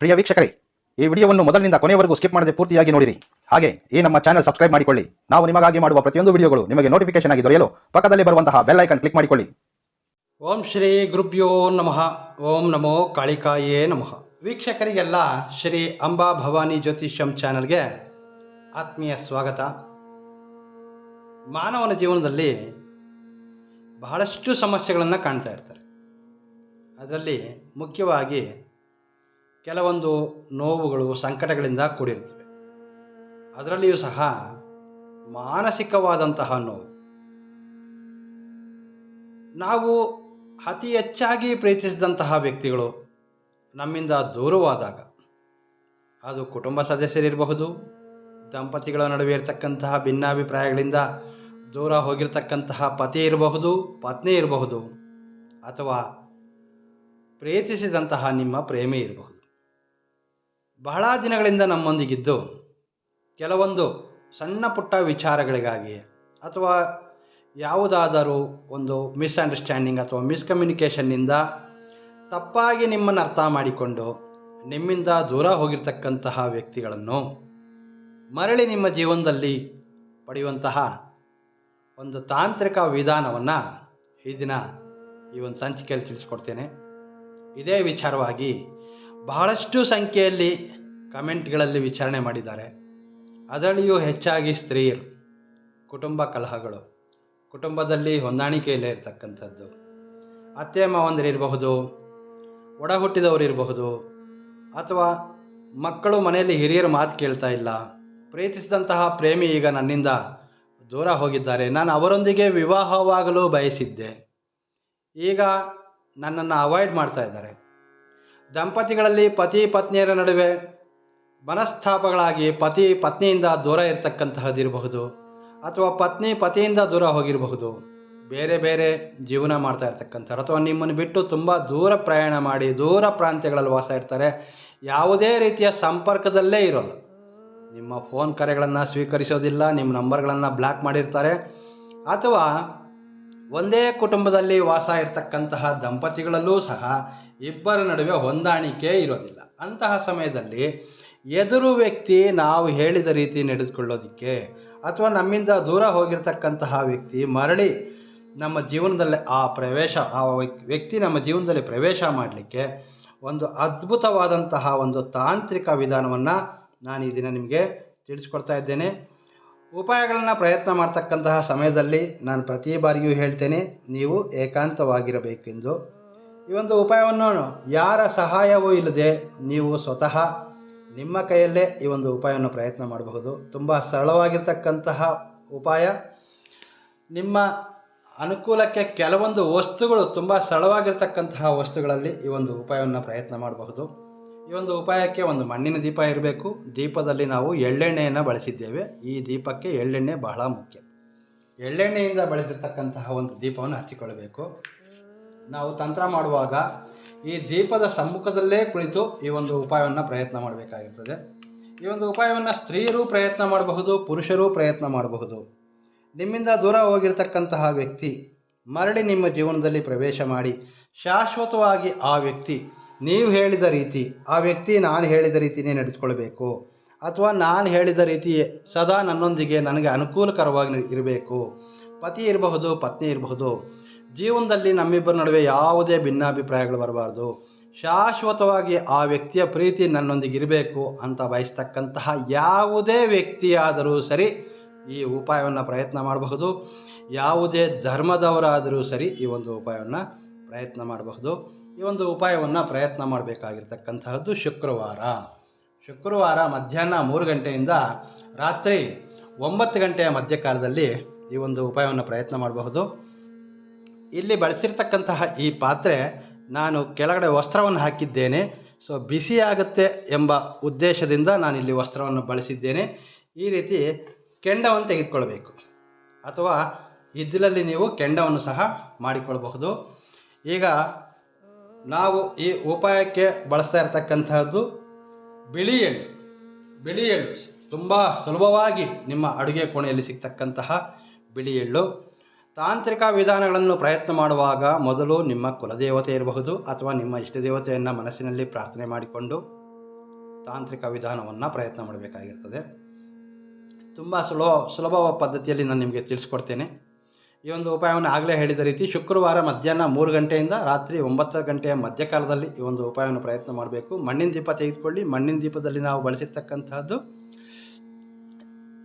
ಪ್ರಿಯ ವೀಕ್ಷಕರೇ, ಈ ವಿಡಿಯೋವನ್ನು ಮೊದಲಿನಿಂದ ಕೊನೆಯವರೆಗೂ ಸ್ಕಿಪ್ ಮಾಡದೆ ಪೂರ್ತಿಯಾಗಿ ನೋಡಿರಿ. ಹಾಗೆ, ಈ ನಮ್ಮ ಚಾನಲ್ ಸಬ್ಸ್ಕ್ರೈಬ್ ಮಾಡಿಕೊಳ್ಳಿ. ನಾವು ನಿಮಗಾಗಿ ಮಾಡುವ ಪ್ರತಿಯೊಂದು ವಿಡಿಯೋಗಳು ನಿಮಗೆ ನೋಟಿಫಿಕೇಶನ್ ಆಗಿ ದೊರೆಯಲು ಪಕ್ಕದಲ್ಲಿ ಬರುವಂತಹ ಬೆಲ್ ಐಕನ್ ಕ್ಲಿಕ್ ಮಾಡಿಕೊಳ್ಳಿ. ಓಂ ಶ್ರೀ ಗುರುಭ್ಯೋ ನಮಃ. ಓಂ ನಮೋ ಕಾಳಿಕಾಯೇ ನಮಃ. ವೀಕ್ಷಕರಿಗೆಲ್ಲ ಶ್ರೀ ಅಂಬಾ ಭವಾನಿ ಜ್ಯೋತಿಷ್ಯಂ ಚಾನಲ್ಗೆ ಆತ್ಮೀಯ ಸ್ವಾಗತ. ಮಾನವನ ಜೀವನದಲ್ಲಿ ಬಹಳಷ್ಟು ಸಮಸ್ಯೆಗಳನ್ನು ಕಾಣ್ತಾ ಇರ್ತಾರೆ. ಅದರಲ್ಲಿ ಮುಖ್ಯವಾಗಿ ಕೆಲವೊಂದು ನೋವುಗಳು ಸಂಕಟಗಳಿಂದ ಕೂಡಿರುತ್ತವೆ. ಅದರಲ್ಲಿಯೂ ಸಹ ಮಾನಸಿಕವಾದಂತಹ ನೋವು. ನಾವು ಅತಿ ಹೆಚ್ಚಾಗಿ ಪ್ರೀತಿಸಿದಂತಹ ವ್ಯಕ್ತಿಗಳು ನಮ್ಮಿಂದ ದೂರವಾದಾಗ ಅದು ಕುಟುಂಬ ಸದಸ್ಯರಿರಬಹುದು, ದಂಪತಿಗಳ ನಡುವೆ ಇರತಕ್ಕಂತಹ ಭಿನ್ನಾಭಿಪ್ರಾಯಗಳಿಂದ ದೂರ ಹೋಗಿರ್ತಕ್ಕಂತಹ ಪತಿ ಇರಬಹುದು, ಪತ್ನಿ ಇರಬಹುದು ಅಥವಾ ಪ್ರೀತಿಸಿದಂತಹ ನಿಮ್ಮ ಪ್ರೇಮಿ ಇರಬಹುದು. ಬಹಳ ದಿನಗಳಿಂದ ನಮ್ಮೊಂದಿಗಿದ್ದು, ಕೆಲವೊಂದು ಸಣ್ಣ ಪುಟ್ಟ ವಿಚಾರಗಳಿಗಾಗಿ ಅಥವಾ ಯಾವುದಾದರೂ ಒಂದು ಮಿಸ್ಅಂಡರ್ಸ್ಟ್ಯಾಂಡಿಂಗ್ ಅಥವಾ ಮಿಸ್ಕಮ್ಯುನಿಕೇಷನ್ನಿಂದ ತಪ್ಪಾಗಿ ನಿಮ್ಮನ್ನು ಅರ್ಥ ಮಾಡಿಕೊಂಡು ನಿಮ್ಮಿಂದ ದೂರ ಹೋಗಿರ್ತಕ್ಕಂತಹ ವ್ಯಕ್ತಿಗಳನ್ನು ಮರಳಿ ನಿಮ್ಮ ಜೀವನದಲ್ಲಿ ಪಡೆಯುವಂತಹ ಒಂದು ತಾಂತ್ರಿಕ ವಿಧಾನವನ್ನು ಈ ದಿನ ಈ ಒಂದು ಸಂಚಿಕೆಯಲ್ಲಿ ತಿಳಿಸ್ಕೊಡ್ತೇನೆ. ಇದೇ ವಿಚಾರವಾಗಿ ಬಹಳಷ್ಟು ಸಂಖ್ಯೆಯಲ್ಲಿ ಕಮೆಂಟ್ಗಳಲ್ಲಿ ವಿಚಾರಣೆ ಮಾಡಿದ್ದಾರೆ. ಅದರಲ್ಲಿಯೂ ಹೆಚ್ಚಾಗಿ ಸ್ತ್ರೀಯರು, ಕುಟುಂಬ ಕಲಹಗಳು, ಕುಟುಂಬದಲ್ಲಿ ಹೊಂದಾಣಿಕೆಯಲ್ಲೇ ಇರತಕ್ಕಂಥದ್ದು. ಅತ್ತೆ ಮಾವಂದಿರಿರಬಹುದು ಒಡ ಅಥವಾ ಮಕ್ಕಳು ಮನೆಯಲ್ಲಿ ಹಿರಿಯರು ಮಾತು ಕೇಳ್ತಾ ಇಲ್ಲ, ಪ್ರೀತಿಸಿದಂತಹ ಪ್ರೇಮಿ ಈಗ ನನ್ನಿಂದ ದೂರ ಹೋಗಿದ್ದಾರೆ. ನಾನು ಅವರೊಂದಿಗೆ ವಿವಾಹವಾಗಲು ಬಯಸಿದ್ದೆ. ಈಗ ನನ್ನನ್ನು ಅವಾಯ್ಡ್ ಮಾಡ್ತಾ ಇದ್ದಾರೆ. ದಂಪತಿಗಳಲ್ಲಿ ಪತಿ ಪತ್ನಿಯರ ನಡುವೆ ಮನಸ್ತಾಪಗಳಾಗಿ ಪತಿ ಪತ್ನಿಯಿಂದ ದೂರ ಇರತಕ್ಕಂತಹದ್ದಿರಬಹುದು ಅಥವಾ ಪತ್ನಿ ಪತಿಯಿಂದ ದೂರ ಹೋಗಿರಬಹುದು. ಬೇರೆ ಬೇರೆ ಜೀವನ ಮಾಡ್ತಾ ಇರ್ತಕ್ಕಂಥವ್ರು ಅಥವಾ ನಿಮ್ಮನ್ನು ಬಿಟ್ಟು ತುಂಬ ದೂರ ಪ್ರಯಾಣ ಮಾಡಿ ದೂರ ಪ್ರಾಂತ್ಯಗಳಲ್ಲಿ ವಾಸ ಇರ್ತಾರೆ, ಯಾವುದೇ ರೀತಿಯ ಸಂಪರ್ಕದಲ್ಲೇ ಇರೋಲ್ಲ. ನಿಮ್ಮ ಫೋನ್ ಕರೆಗಳನ್ನು ಸ್ವೀಕರಿಸೋದಿಲ್ಲ, ನಿಮ್ಮ ನಂಬರ್ಗಳನ್ನು ಬ್ಲಾಕ್ ಮಾಡಿರ್ತಾರೆ ಅಥವಾ ಒಂದೇ ಕುಟುಂಬದಲ್ಲಿ ವಾಸ ಇರತಕ್ಕಂತಹ ದಂಪತಿಗಳಲ್ಲೂ ಸಹ ಇಬ್ಬರ ನಡುವೆ ಹೊಂದಾಣಿಕೆ ಇರೋದಿಲ್ಲ. ಅಂತಹ ಸಮಯದಲ್ಲಿ ಎದುರು ವ್ಯಕ್ತಿ ನಾವು ಹೇಳಿದ ರೀತಿ ನಡೆದುಕೊಳ್ಳೋದಕ್ಕೆ ಅಥವಾ ನಮ್ಮಿಂದ ದೂರ ಹೋಗಿರ್ತಕ್ಕಂತಹ ವ್ಯಕ್ತಿ ಮರಳಿ ನಮ್ಮ ಜೀವನದಲ್ಲಿ ಆ ಪ್ರವೇಶ, ಆ ವ್ಯಕ್- ವ್ಯಕ್ತಿ ನಮ್ಮ ಜೀವನದಲ್ಲಿ ಪ್ರವೇಶ ಮಾಡಲಿಕ್ಕೆ ಒಂದು ಅದ್ಭುತವಾದಂತಹ ಒಂದು ತಾಂತ್ರಿಕ ವಿಧಾನವನ್ನು ನಾನು ಈ ದಿನ ನಿಮಗೆ ತಿಳಿಸ್ಕೊಡ್ತಾ ಇದ್ದೇನೆ. ಉಪಾಯಗಳನ್ನು ಪ್ರಯತ್ನ ಮಾಡ್ತಕ್ಕಂತಹ ಸಮಯದಲ್ಲಿ ನಾನು ಪ್ರತಿ ಬಾರಿಯೂ ಹೇಳ್ತೇನೆ, ನೀವು ಏಕಾಂತವಾಗಿರಬೇಕೆಂದು. ಈ ಒಂದು ಉಪಾಯವನ್ನು ಯಾರ ಸಹಾಯವೂ ಇಲ್ಲದೆ ನೀವು ಸ್ವತಃ ನಿಮ್ಮ ಕೈಯಲ್ಲೇ ಈ ಒಂದು ಉಪಾಯವನ್ನು ಪ್ರಯತ್ನ ಮಾಡಬಹುದು. ತುಂಬ ಸರಳವಾಗಿರ್ತಕ್ಕಂತಹ ಉಪಾಯ. ನಿಮ್ಮ ಅನುಕೂಲಕ್ಕೆ ಕೆಲವೊಂದು ವಸ್ತುಗಳು ತುಂಬ ಸರಳವಾಗಿರ್ತಕ್ಕಂತಹ ವಸ್ತುಗಳಲ್ಲಿ ಈ ಒಂದು ಉಪಾಯವನ್ನು ಪ್ರಯತ್ನ ಮಾಡಬಹುದು. ಈ ಒಂದು ಉಪಾಯಕ್ಕೆ ಒಂದು ಮಣ್ಣಿನ ದೀಪ ಇರಬೇಕು. ದೀಪದಲ್ಲಿ ನಾವು ಎಳ್ಳೆಣ್ಣೆಯನ್ನು ಬಳಸಿದ್ದೇವೆ. ಈ ದೀಪಕ್ಕೆ ಎಳ್ಳೆಣ್ಣೆ ಬಹಳ ಮುಖ್ಯ. ಎಳ್ಳೆಣ್ಣೆಯಿಂದ ಬಳಸಿರ್ತಕ್ಕಂತಹ ಒಂದು ದೀಪವನ್ನು ಹಚ್ಚಿಕೊಳ್ಳಬೇಕು. ನಾವು ತಂತ್ರ ಮಾಡುವಾಗ ಈ ದೀಪದ ಸಮ್ಮುಖದಲ್ಲೇ ಕುಳಿತು ಈ ಒಂದು ಉಪಾಯವನ್ನು ಪ್ರಯತ್ನ ಮಾಡಬೇಕಾಗಿರ್ತದೆ. ಈ ಒಂದು ಉಪಾಯವನ್ನು ಸ್ತ್ರೀಯರು ಪ್ರಯತ್ನ ಮಾಡಬಹುದು, ಪುರುಷರೂ ಪ್ರಯತ್ನ ಮಾಡಬಹುದು. ನಿಮ್ಮಿಂದ ದೂರ ಹೋಗಿರ್ತಕ್ಕಂತಹ ವ್ಯಕ್ತಿ ಮರಳಿ ನಿಮ್ಮ ಜೀವನದಲ್ಲಿ ಪ್ರವೇಶ ಮಾಡಿ ಶಾಶ್ವತವಾಗಿ ಆ ವ್ಯಕ್ತಿ ನೀವು ಹೇಳಿದ ರೀತಿ, ಆ ವ್ಯಕ್ತಿ ನಾನು ಹೇಳಿದ ರೀತಿಯೇ ನಡೆಸ್ಕೊಳ್ಬೇಕು ಅಥವಾ ನಾನು ಹೇಳಿದ ರೀತಿ ಸದಾ ನನ್ನೊಂದಿಗೆ ನನಗೆ ಅನುಕೂಲಕರವಾಗಿ ಇರಬೇಕು. ಪತಿ ಇರಬಹುದು, ಪತ್ನಿ ಇರಬಹುದು ಜೀವನದಲ್ಲಿ ನಮ್ಮಿಬ್ಬರ ನಡುವೆ ಯಾವುದೇ ಭಿನ್ನಾಭಿಪ್ರಾಯಗಳು ಬರಬಾರ್ದು. ಶಾಶ್ವತವಾಗಿ ಆ ವ್ಯಕ್ತಿಯ ಪ್ರೀತಿ ನನ್ನೊಂದಿಗೆ ಇರಬೇಕು ಅಂತ ಬಯಸ್ತಕ್ಕಂತಹ ಯಾವುದೇ ವ್ಯಕ್ತಿಯಾದರೂ ಸರಿ ಈ ಉಪಾಯವನ್ನು ಪ್ರಯತ್ನ ಮಾಡಬಹುದು. ಯಾವುದೇ ಧರ್ಮದವರಾದರೂ ಸರಿ ಈ ಒಂದು ಉಪಾಯವನ್ನು ಪ್ರಯತ್ನ ಮಾಡಬಹುದು. ಈ ಒಂದು ಉಪಾಯವನ್ನು ಪ್ರಯತ್ನ ಮಾಡಬೇಕಾಗಿರ್ತಕ್ಕಂತಹದ್ದು ಶುಕ್ರವಾರ. ಶುಕ್ರವಾರ ಮಧ್ಯಾಹ್ನ ಮೂರು ಗಂಟೆಯಿಂದ ರಾತ್ರಿ ಒಂಬತ್ತು ಗಂಟೆಯ ಮಧ್ಯಕಾಲದಲ್ಲಿ ಈ ಒಂದು ಉಪಾಯವನ್ನು ಪ್ರಯತ್ನ ಮಾಡಬಹುದು. ಇಲ್ಲಿ ಬಳಸಿರ್ತಕ್ಕಂತಹ ಈ ಪಾತ್ರೆ ನಾನು ಕೆಳಗಡೆ ವಸ್ತ್ರವನ್ನು ಹಾಕಿದ್ದೇನೆ. ಸೊ ಬಿಸಿಯಾಗುತ್ತೆ ಎಂಬ ಉದ್ದೇಶದಿಂದ ನಾನು ಇಲ್ಲಿ ವಸ್ತ್ರವನ್ನು ಬಳಸಿದ್ದೇನೆ. ಈ ರೀತಿ ಕೆಂಡವನ್ನು ತೆಗೆದುಕೊಳ್ಬೇಕು. ಅಥವಾ ಇದ್ದಿಲಲ್ಲಿ ನೀವು ಕೆಂಡವನ್ನು ಸಹ ಮಾಡಿಕೊಳ್ಬಹುದು. ಈಗ ನಾವು ಈ ಉಪಾಯಕ್ಕೆ ಬಳಸ್ತಾ ಇರತಕ್ಕಂತಹದ್ದು ಬಿಳಿ ಎಳ್ಳು. ಬಿಳಿ ಎಳ್ಳು ತುಂಬ ಸುಲಭವಾಗಿ ನಿಮ್ಮ ಅಡುಗೆ ಕೋಣೆಯಲ್ಲಿ ಸಿಗ್ತಕ್ಕಂತಹ ಬಿಳಿ ಎಳ್ಳು. ತಾಂತ್ರಿಕ ವಿಧಾನಗಳನ್ನು ಪ್ರಯತ್ನ ಮಾಡುವಾಗ ಮೊದಲು ನಿಮ್ಮ ಕುಲದೇವತೆ ಇರಬಹುದು ಅಥವಾ ನಿಮ್ಮ ಇಷ್ಟದೇವತೆಯನ್ನು ಮನಸ್ಸಿನಲ್ಲಿ ಪ್ರಾರ್ಥನೆ ಮಾಡಿಕೊಂಡು ತಾಂತ್ರಿಕ ವಿಧಾನವನ್ನು ಪ್ರಯತ್ನ ಮಾಡಬೇಕಾಗಿರ್ತದೆ. ತುಂಬ ಸುಲಭ ಸುಲಭ ಪದ್ಧತಿಯಲ್ಲಿ ನಾನು ನಿಮಗೆ ತಿಳಿಸ್ಕೊಡ್ತೇನೆ. ಈ ಒಂದು ಉಪಾಯವನ್ನು ಆಗಲೇ ಹೇಳಿದ ರೀತಿ ಶುಕ್ರವಾರ ಮಧ್ಯಾಹ್ನ ಮೂರು ಗಂಟೆಯಿಂದ ರಾತ್ರಿ ಒಂಬತ್ತು ಗಂಟೆಯ ಮಧ್ಯಕಾಲದಲ್ಲಿ ಈ ಒಂದು ಉಪಾಯವನ್ನು ಪ್ರಯತ್ನ ಮಾಡಬೇಕು. ಮಣ್ಣಿನ ದೀಪ ತೆಗೆದುಕೊಳ್ಳಿ. ಮಣ್ಣಿನ ದೀಪದಲ್ಲಿ ನಾವು ಬಳಸಿರ್ತಕ್ಕಂಥದ್ದು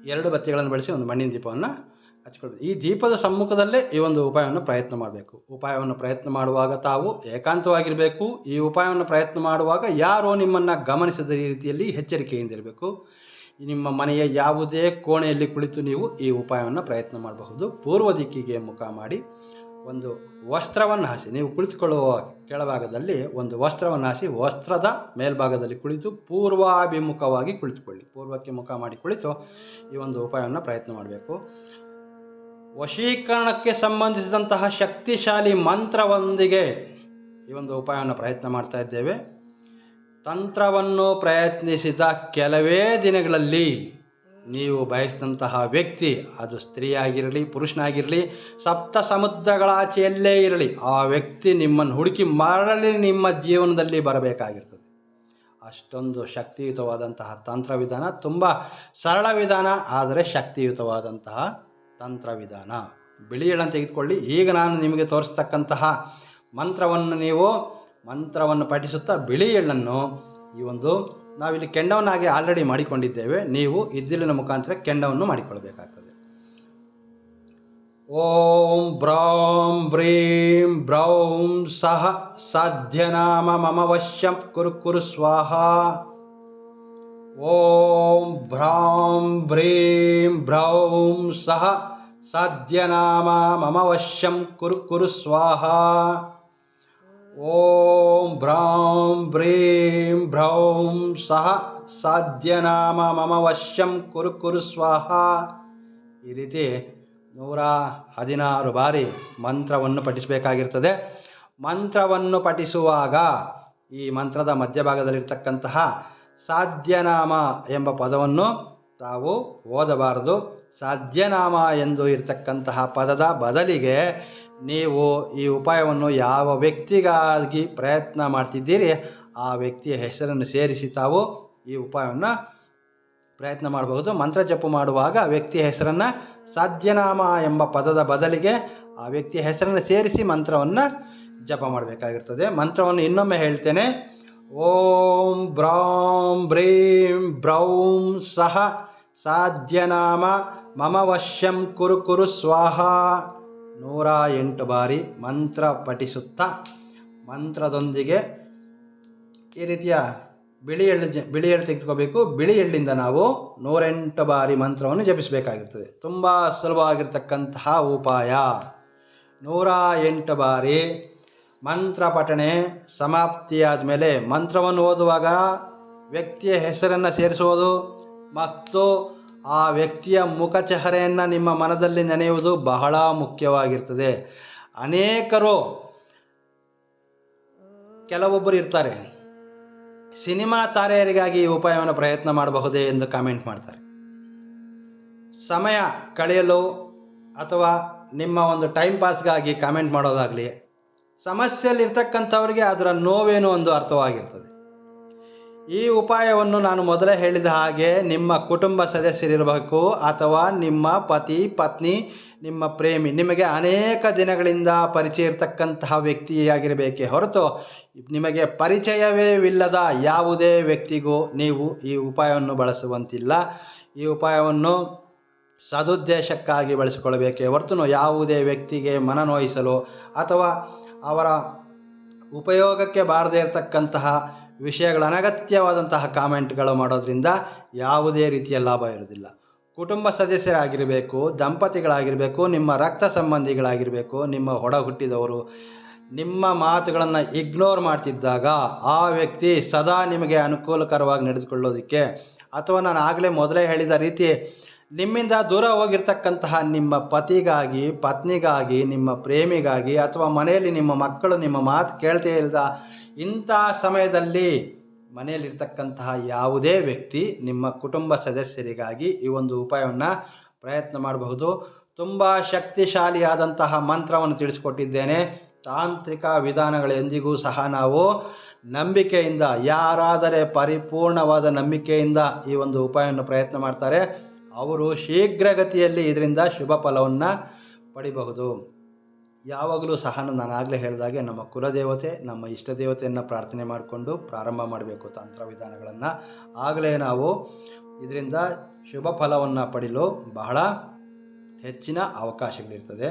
ಎರಡು ಬತ್ತಿಗಳನ್ನು ಬಳಸಿ ಒಂದು ಮಣ್ಣಿನ ದೀಪವನ್ನು ಹಚ್ಕೊಳ್ಬೇಕು. ಈ ದೀಪದ ಸಮ್ಮುಖದಲ್ಲೇ ಈ ಒಂದು ಉಪಾಯವನ್ನು ಪ್ರಯತ್ನ ಮಾಡಬೇಕು. ಉಪಾಯವನ್ನು ಪ್ರಯತ್ನ ಮಾಡುವಾಗ ತಾವು ಏಕಾಂತವಾಗಿರಬೇಕು. ಈ ಉಪಾಯವನ್ನು ಪ್ರಯತ್ನ ಮಾಡುವಾಗ ಯಾರೋ ನಿಮ್ಮನ್ನು ಗಮನಿಸದ ರೀತಿಯಲ್ಲಿ ಎಚ್ಚರಿಕೆಯಿಂದಿರಬೇಕು ನಿಮ್ಮ ಮನೆಯ ಯಾವುದೇ ಕೋಣೆಯಲ್ಲಿ ಕುಳಿತು ನೀವು ಈ ಉಪಾಯವನ್ನು ಪ್ರಯತ್ನ ಮಾಡಬಹುದು. ಪೂರ್ವ ದಿಕ್ಕಿಗೆ ಮುಖ ಮಾಡಿ ಒಂದು ವಸ್ತ್ರವನ್ನು ಹಾಸಿ, ನೀವು ಕುಳಿತುಕೊಳ್ಳುವ ಕೆಳಭಾಗದಲ್ಲಿ ಒಂದು ವಸ್ತ್ರವನ್ನು ಹಾಸಿ, ವಸ್ತ್ರದ ಮೇಲ್ಭಾಗದಲ್ಲಿ ಕುಳಿತು ಪೂರ್ವಾಭಿಮುಖವಾಗಿ ಕುಳಿತುಕೊಳ್ಳಿ. ಪೂರ್ವಕ್ಕೆ ಮುಖ ಮಾಡಿ ಕುಳಿತು ಈ ಒಂದು ಉಪಾಯವನ್ನು ಪ್ರಯತ್ನ ಮಾಡಬೇಕು. ವಶೀಕರಣಕ್ಕೆ ಸಂಬಂಧಿಸಿದಂತಹ ಶಕ್ತಿಶಾಲಿ ಮಂತ್ರವೊಂದಿಗೆ ಈ ಒಂದು ಉಪಾಯವನ್ನು ಪ್ರಯತ್ನ ಮಾಡ್ತಾ ಇದ್ದೇವೆ. ತಂತ್ರವನ್ನು ಪ್ರಯತ್ನಿಸಿದ ಕೆಲವೇ ದಿನಗಳಲ್ಲಿ ನೀವು ಬಯಸಿದಂತಹ ವ್ಯಕ್ತಿ, ಅದು ಸ್ತ್ರೀಯಾಗಿರಲಿ, ಪುರುಷನಾಗಿರಲಿ, ಸಪ್ತ ಸಮುದ್ರಗಳಾಚೆಯಲ್ಲೇ ಇರಲಿ, ಆ ವ್ಯಕ್ತಿ ನಿಮ್ಮನ್ನು ಹುಡುಕಿ ಮರಳಿ ನಿಮ್ಮ ಜೀವನದಲ್ಲಿ ಬರಬೇಕಾಗಿರ್ತದೆ. ಅಷ್ಟೊಂದು ಶಕ್ತಿಯುತವಾದಂತಹ ತಂತ್ರ ವಿಧಾನ ತುಂಬ ಸರಳ ವಿಧಾನ, ಆದರೆ ಶಕ್ತಿಯುತವಾದಂತಹ ತಂತ್ರ ವಿಧಾನ ಬಿಳಿ ಎಳ್ಳನ್ನು ತೆಗೆದುಕೊಳ್ಳಿ. ಈಗ ನಾನು ನಿಮಗೆ ತೋರಿಸ್ತಕ್ಕಂತಹ ಮಂತ್ರವನ್ನು ನೀವು, ಮಂತ್ರವನ್ನು ಪಠಿಸುತ್ತಾ ಬಿಳಿ ಎಳ್ಳನ್ನು ಈ ಒಂದು, ನಾವಿಲ್ಲಿ ಕೆಂಡವನ್ನಾಗಿ ಆಲ್ರೆಡಿ ಮಾಡಿಕೊಂಡಿದ್ದೇವೆ. ನೀವು ಇದ್ದಿಲಿನ ಮುಖಾಂತರ ಕೆಂಡವನ್ನು ಮಾಡಿಕೊಳ್ಬೇಕಾಗ್ತದೆ ಓಂ ಬ್ರೌಂ ಬ್ರೀಂ ಬ್ರೌಂ ಸಹ ಸಾಧ್ಯನಾಮ ಮಮ ವಶ್ಯಂ ಕುರು ಕುರು ಸ್ವಾಹ. ಓಂ ಭ್ರಾಂ ಭ್ರೀಂ ಬ್ರೌಂ ಸಹ ಸಾಧ್ಯನಾಮ ಮಮ ವಶ್ಯಂ ಕುರು ಕುರು ಸ್ವಾಹ. ಓಂ ಭ್ರಾಂ ಭ್ರೀಂ ಭ್ರೌಂ ಸಹ ಸಾಧ್ಯನಾಮ ಮಮ ವಶ್ಯಂ ಕುರು ಕುರು ಸ್ವಾಹ. ಈ ರೀತಿ ನೂರ ಹದಿನಾರು ಬಾರಿ ಮಂತ್ರವನ್ನು ಪಠಿಸಬೇಕಾಗಿರ್ತದೆ. ಮಂತ್ರವನ್ನು ಪಠಿಸುವಾಗ ಈ ಮಂತ್ರದ ಮಧ್ಯಭಾಗದಲ್ಲಿರ್ತಕ್ಕಂತಹ ಸಾಧ್ಯನಾಮ ಎಂಬ ಪದವನ್ನು ತಾವು ಓದಬಾರದು. ಸಾಧ್ಯನಾಮ ಎಂದು ಇರತಕ್ಕಂತಹ ಪದದ ಬದಲಿಗೆ ನೀವು ಈ ಉಪಾಯವನ್ನು ಯಾವ ವ್ಯಕ್ತಿಗಾಗಿ ಪ್ರಯತ್ನ ಮಾಡ್ತಿದ್ದೀರಿ, ಆ ವ್ಯಕ್ತಿಯ ಹೆಸರನ್ನು ಸೇರಿಸಿ ತಾವು ಈ ಉಪಾಯವನ್ನು ಪ್ರಯತ್ನ ಮಾಡಬಹುದು. ಮಂತ್ರ ಜಪ ಮಾಡುವಾಗ ವ್ಯಕ್ತಿಯ ಹೆಸರನ್ನು ಸಾಧ್ಯನಾಮ ಎಂಬ ಪದದ ಬದಲಿಗೆ ಆ ವ್ಯಕ್ತಿಯ ಹೆಸರನ್ನು ಸೇರಿಸಿ ಮಂತ್ರವನ್ನು ಜಪ ಮಾಡಬೇಕಾಗಿರ್ತದೆ. ಮಂತ್ರವನ್ನು ಇನ್ನೊಮ್ಮೆ ಹೇಳ್ತೇನೆ. ಓಂ ಬ್ರೌಂ ಬ್ರೀಂ ಬ್ರೌಂ ಸಹ ಸಾಧ್ಯನಾಮ ಮಮ ವಶ್ಯಂ ಕುರು ಕುರು ಸ್ವಾಹ. ನೂರ ಎಂಟು ಬಾರಿ ಮಂತ್ರ ಪಠಿಸುತ್ತಾ ಮಂತ್ರದೊಂದಿಗೆ ಈ ರೀತಿಯ ಬಿಳಿ ಎಳ್ಳು ಬಿಳಿ ಎಳ್ಳು ತೆಗೆದುಕೋಬೇಕು. ಬಿಳಿ ಎಳ್ಳಿಂದ ನಾವು ನೂರೆಂಟು ಬಾರಿ ಮಂತ್ರವನ್ನು ಜಪಿಸಬೇಕಾಗಿರ್ತದೆ. ತುಂಬ ಸುಲಭವಾಗಿರ್ತಕ್ಕಂತಹ ಉಪಾಯ. ನೂರ ಎಂಟು ಬಾರಿ ಮಂತ್ರ ಪಠಣೆ ಸಮಾಪ್ತಿಯಾದ ಮೇಲೆ ಮಂತ್ರವನ್ನು ಓದುವಾಗ ವ್ಯಕ್ತಿಯ ಹೆಸರನ್ನು ಸೇರಿಸುವುದು ಮತ್ತು ಆ ವ್ಯಕ್ತಿಯ ಮುಖಚಹರೆಯನ್ನು ನಿಮ್ಮ ಮನದಲ್ಲಿ ನೆನೆಯುವುದು ಬಹಳ ಮುಖ್ಯವಾಗಿರ್ತದೆ. ಅನೇಕರು ಕೆಲವೊಬ್ಬರು ಇರ್ತಾರೆ. ಸಿನಿಮಾ ತಾರೆಯರಿಗಾಗಿ ಈ ಉಪಾಯವನ್ನು ಪ್ರಯತ್ನ ಮಾಡಬಹುದೇ ಎಂದು ಕಾಮೆಂಟ್ ಮಾಡ್ತಾರೆ. ಸಮಯ ಕಳೆಯಲು ಅಥವಾ ನಿಮ್ಮ ಒಂದು ಟೈಮ್ ಪಾಸ್ಗಾಗಿ ಕಾಮೆಂಟ್ ಮಾಡೋದಾಗಲಿ ಸಮಸ್ಯೆಯಲ್ಲಿರ್ತಕ್ಕಂಥವ್ರಿಗೆ ಅದರ ನೋವೇನು ಒಂದು ಅರ್ಥವಾಗಿರ್ತದೆ. ಈ ಉಪಾಯವನ್ನು ನಾನು ಮೊದಲೇ ಹೇಳಿದ ಹಾಗೆ ನಿಮ್ಮ ಕುಟುಂಬ ಸದಸ್ಯರಿರಬೇಕು ಅಥವಾ ನಿಮ್ಮ ಪತಿ, ಪತ್ನಿ, ನಿಮ್ಮ ಪ್ರೇಮಿ, ನಿಮಗೆ ಅನೇಕ ದಿನಗಳಿಂದ ಪರಿಚಯ ಇರತಕ್ಕಂತಹ ವ್ಯಕ್ತಿಯಾಗಿರಬೇಕೇ ಹೊರತು ನಿಮಗೆ ಪರಿಚಯವೇ ಇಲ್ಲದ ಯಾವುದೇ ವ್ಯಕ್ತಿಗೂ ನೀವು ಈ ಉಪಾಯವನ್ನು ಬಳಸುವಂತಿಲ್ಲ. ಈ ಉಪಾಯವನ್ನು ಸದುದ್ದೇಶಕ್ಕಾಗಿ ಬಳಸಿಕೊಳ್ಳಬೇಕೇ ಹೊರತು ಯಾವುದೇ ವ್ಯಕ್ತಿಗೆ ಮನನೋಯಿಸಲು ಅಥವಾ ಅವರ ಉಪಯೋಗಕ್ಕೆ ಬಾರದೇ ಇರತಕ್ಕಂತಹ ವಿಷಯಗಳ ಅನಗತ್ಯವಾದಂತಹ ಕಾಮೆಂಟ್ಗಳು ಮಾಡೋದ್ರಿಂದ ಯಾವುದೇ ರೀತಿಯ ಲಾಭ ಇರೋದಿಲ್ಲ ಕುಟುಂಬ ಸದಸ್ಯರಾಗಿರಬೇಕು, ದಂಪತಿಗಳಾಗಿರಬೇಕು, ನಿಮ್ಮ ರಕ್ತ ಸಂಬಂಧಿಗಳಾಗಿರಬೇಕು, ನಿಮ್ಮ ಹೊಡ ಹುಟ್ಟಿದವರು ನಿಮ್ಮ ಮಾತುಗಳನ್ನು ಇಗ್ನೋರ್ ಮಾಡ್ತಿದ್ದಾಗ ಆ ವ್ಯಕ್ತಿ ಸದಾ ನಿಮಗೆ ಅನುಕೂಲಕರವಾಗಿ ನಡೆದುಕೊಳ್ಳೋದಕ್ಕೆ ಅಥವಾ ನಾನು ಆಗಲೇ ಮೊದಲೇ ಹೇಳಿದ ರೀತಿ ನಿಮ್ಮಿಂದ ದೂರ ಹೋಗಿರ್ತಕ್ಕಂತಹ ನಿಮ್ಮ ಪತಿಗಾಗಿ, ಪತ್ನಿಗಾಗಿ, ನಿಮ್ಮ ಪ್ರೇಮಿಗಾಗಿ ಅಥವಾ ಮನೆಯಲ್ಲಿ ನಿಮ್ಮ ಮಕ್ಕಳು ನಿಮ್ಮ ಮಾತು ಕೇಳ್ತೇ ಇಲ್ಲದ ಇಂಥ ಸಮಯದಲ್ಲಿ ಮನೆಯಲ್ಲಿರ್ತಕ್ಕಂತಹ ಯಾವುದೇ ವ್ಯಕ್ತಿ ನಿಮ್ಮ ಕುಟುಂಬ ಸದಸ್ಯರಿಗಾಗಿ ಈ ಒಂದು ಉಪಾಯವನ್ನು ಪ್ರಯತ್ನ ಮಾಡಬಹುದು. ತುಂಬ ಶಕ್ತಿಶಾಲಿಯಾದಂತಹ ಮಂತ್ರವನ್ನು ತಿಳಿಸಿಕೊಟ್ಟಿದ್ದೇನೆ. ತಾಂತ್ರಿಕ ವಿಧಾನಗಳು ಎಂದಿಗೂ ಸಹ ನಾವು ನಂಬಿಕೆಯಿಂದ, ಯಾರಾದರೆ ಪರಿಪೂರ್ಣವಾದ ನಂಬಿಕೆಯಿಂದ ಈ ಒಂದು ಉಪಾಯವನ್ನು ಪ್ರಯತ್ನ ಮಾಡ್ತಾರೆ. ಅವರು ಶೀಘ್ರಗತಿಯಲ್ಲಿ ಇದರಿಂದ ಶುಭ ಫಲವನ್ನು ಪಡಿಬಹುದು. ಯಾವಾಗಲೂ ಸಹ ನಾನು ಆಗಲೇ ಹೇಳಿದಾಗೆ ನಮ್ಮ ಕುಲದೇವತೆ, ನಮ್ಮ ಇಷ್ಟ ದೇವತೆಯನ್ನು ಪ್ರಾರ್ಥನೆ ಮಾಡಿಕೊಂಡು ಪ್ರಾರಂಭ ಮಾಡಬೇಕು ತಂತ್ರ ವಿಧಾನಗಳನ್ನು ಆಗಲೇ ನಾವು ಇದರಿಂದ ಶುಭ ಫಲವನ್ನು ಪಡೆಯಲು ಬಹಳ ಹೆಚ್ಚಿನ ಅವಕಾಶಗಳಿರ್ತದೆ.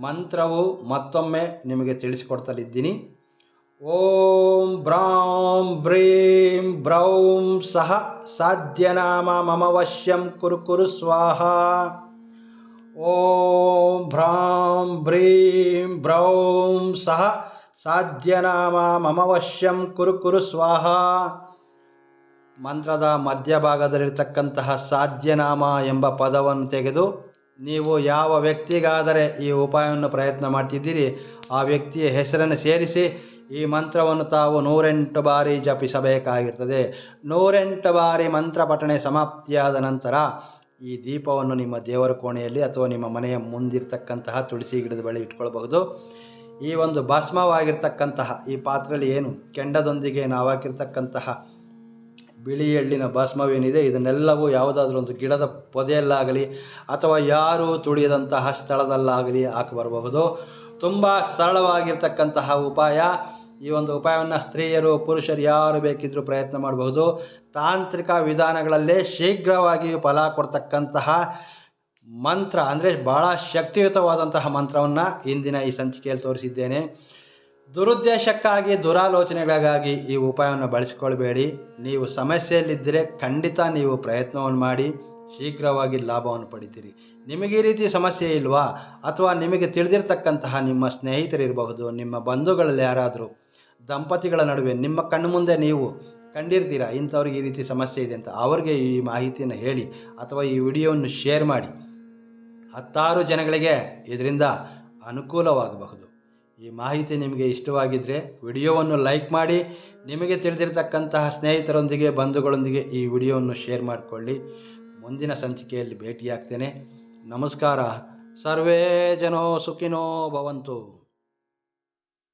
ಮಂತ್ರವು ಮತ್ತೊಮ್ಮೆ ನಿಮಗೆ ತಿಳಿಸಿಕೊಡ್ತಲಿದ್ದೀನಿ. ಓಂ ಬ್ರಾಂ ಬ್ರೀಂ ಬ್ರೌಂ ಸಹ ಸಾಧ್ಯನಾಮ ಮಮ ವಶ್ಯಂ ಕುರು ಕುರು ಸ್ವಾಹ. ಓಂ ಭ್ರಾಂ ಬ್ರೀಂ ಬ್ರೌಂ ಸಹ ಸಾಧ್ಯನಾಮ ಮಮ ವಶ್ಯಂ ಕುರು ಕುರು ಸ್ವಾಹ. ಮಂತ್ರದ ಮಧ್ಯಭಾಗದಲ್ಲಿರ್ತಕ್ಕಂತಹ ಸಾಧ್ಯನಾಮ ಎಂಬ ಪದವನ್ನು ತೆಗೆದು ನೀವು ಯಾವ ವ್ಯಕ್ತಿಗಾದರೆ ಈ ಉಪಾಯವನ್ನು ಪ್ರಯತ್ನ ಮಾಡ್ತಿದ್ದೀರಿ, ಆ ವ್ಯಕ್ತಿಯ ಹೆಸರನ್ನು ಸೇರಿಸಿ ಈ ಮಂತ್ರವನ್ನು ತಾವು ನೂರೆಂಟು ಬಾರಿ ಜಪಿಸಬೇಕಾಗಿರ್ತದೆ. ನೂರೆಂಟು ಬಾರಿ ಮಂತ್ರ ಪಠಣೆ ಸಮಾಪ್ತಿಯಾದ ನಂತರ ಈ ದೀಪವನ್ನು ನಿಮ್ಮ ದೇವರ ಕೋಣೆಯಲ್ಲಿ ಅಥವಾ ನಿಮ್ಮ ಮನೆಯ ಮುಂದಿರ್ತಕ್ಕಂತಹ ತುಳಸಿ ಗಿಡದ ಬಳಿ ಇಟ್ಕೊಳ್ಬಹುದು. ಈ ಒಂದು ಭಸ್ಮವಾಗಿರ್ತಕ್ಕಂತಹ ಈ ಪಾತ್ರೆಯಲ್ಲಿ ಏನು? ಕೆಂಡದೊಂದಿಗೆ ನಾವು ಹಾಕಿರ್ತಕ್ಕಂತಹ ಬಿಳಿ ಎಳ್ಳಿನ ಭಸ್ಮವೇನಿದೆ? ಇದನ್ನೆಲ್ಲವೂ ಯಾವುದಾದ್ರೂ ಒಂದು ಗಿಡದ ಪೊದೆಯಲ್ಲಾಗಲಿ ಅಥವಾ ಯಾರೂ ತುಳಿಯದಂತಹ ಸ್ಥಳದಲ್ಲಾಗಲಿ ಹಾಕಿ ಬರಬಹುದು. ತುಂಬ ಸರಳವಾಗಿರ್ತಕ್ಕಂತಹ ಉಪಾಯ. ಈ ಒಂದು ಉಪಾಯವನ್ನು ಸ್ತ್ರೀಯರು, ಪುರುಷರು ಯಾರು ಬೇಕಿದ್ದರೂ ಪ್ರಯತ್ನ ಮಾಡಬಹುದು. ತಾಂತ್ರಿಕ ವಿಧಾನಗಳಲ್ಲೇ ಶೀಘ್ರವಾಗಿ ಫಲ ಕೊಡ್ತಕ್ಕಂತಹ ಮಂತ್ರ ಅಂದರೆ ಭಾಳ ಶಕ್ತಿಯುತವಾದಂತಹ ಮಂತ್ರವನ್ನು ಇಂದಿನ ಈ ಸಂಚಿಕೆಯಲ್ಲಿ ತೋರಿಸಿದ್ದೇನೆ. ದುರುದ್ದೇಶಕ್ಕಾಗಿ, ದುರಾಲೋಚನೆಗಳಿಗಾಗಿ ಈ ಉಪಾಯವನ್ನು ಬಳಸಿಕೊಳ್ಬೇಡಿ. ನೀವು ಸಮಸ್ಯೆಯಲ್ಲಿದ್ದರೆ ಖಂಡಿತ ನೀವು ಪ್ರಯತ್ನವನ್ನು ಮಾಡಿ, ಶೀಘ್ರವಾಗಿ ಲಾಭವನ್ನು ಪಡಿತೀರಿ. ನಿಮಗೆ ಈ ರೀತಿ ಸಮಸ್ಯೆ ಇಲ್ವಾ? ಅಥವಾ ನಿಮಗೆ ತಿಳಿದಿರ್ತಕ್ಕಂತಹ ನಿಮ್ಮ ಸ್ನೇಹಿತರಿರಬಹುದು, ನಿಮ್ಮ ಬಂಧುಗಳಲ್ಲಿ ಯಾರಾದರೂ ದಂಪತಿಗಳ ನಡುವೆ ನಿಮ್ಮ ಕಣ್ಣು ಮುಂದೆ ನೀವು ಕಂಡಿರ್ತೀರ? ಇಂಥವ್ರಿಗೆ ಈ ರೀತಿ ಸಮಸ್ಯೆ ಇದೆ ಅಂತ ಅವರಿಗೆ ಈ ಮಾಹಿತಿಯನ್ನು ಹೇಳಿ ಅಥವಾ ಈ ವಿಡಿಯೋವನ್ನು ಶೇರ್ ಮಾಡಿ. ಹತ್ತಾರು ಜನಗಳಿಗೆ ಇದರಿಂದ ಅನುಕೂಲವಾಗಬಹುದು. ಈ ಮಾಹಿತಿ ನಿಮಗೆ ಇಷ್ಟವಾಗಿದ್ದರೆ ವಿಡಿಯೋವನ್ನು ಲೈಕ್ ಮಾಡಿ, ನಿಮಗೆ ತಿಳಿದಿರತಕ್ಕಂತಹ ಸ್ನೇಹಿತರೊಂದಿಗೆ, ಬಂಧುಗಳೊಂದಿಗೆ ಈ ವಿಡಿಯೋವನ್ನು ಶೇರ್ ಮಾಡಿಕೊಳ್ಳಿ. ಮುಂದಿನ ಸಂಚಿಕೆಯಲ್ಲಿ ಭೇಟಿಯಾಗ್ತೇನೆ. ನಮಸ್ಕಾರ. ಸರ್ವೇ ಜನೋ ಸುಖಿನೋ ಭವಂತು.